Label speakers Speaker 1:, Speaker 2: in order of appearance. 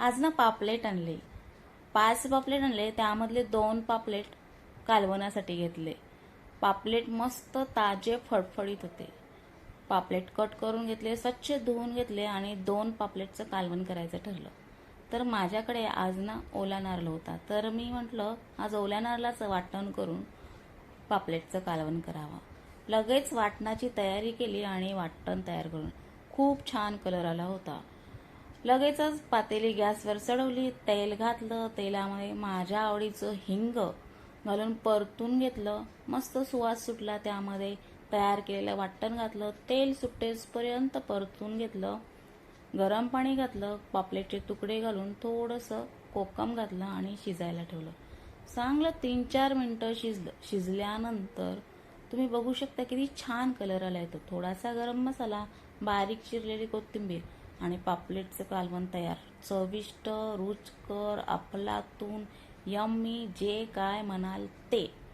Speaker 1: आज ना पापलेट आणले. पाच पापलेट आणले त्यामधले दोन पापलेट कालवण्यासाठी घेतले. पापलेट मस्त ताजे फडफडीत होते. पापलेट कट करून घेतले स्वच्छ धुवून घेतले आणि दोन पापलेटचं कालवण करायचं ठरलं. तर माझ्याकडे आज ना ओला नारळ होता. तर मी म्हटलं आज ओल्या नारळाचं वाटण करून पापलेटचं कालवण करावं. लगेच वाटणाची तयारी केली आणि वाटण तयार करून खूप छान कलर आला होता. लगेचच पातेली गॅसवर चढवली तेल घातलं तेलामध्ये माझ्या आवडीचं हिंग घालून परतून घेतलं. मस्त सुवास सुटला त्यामध्ये. तयार केलेलं वाटण घातलं तेल सुटेसपर्यंत परतून घेतलं. गरम पाणी घातलं पापलेटचे तुकडे घालून थोडंसं कोकम घातलं आणि शिजायला ठेवलं. चांगलं तीन चार मिनटं शिजलं शिजल्यानंतर तुम्ही बघू शकता किती छान कलर आला येतो थोडासा गरम मसाला बारीक चिरलेली कोथिंबीर आणि पापलेटचं कालवण तयार. चविष्ट रुचकर अफलातून यम्मी जे काय म्हणाल ते.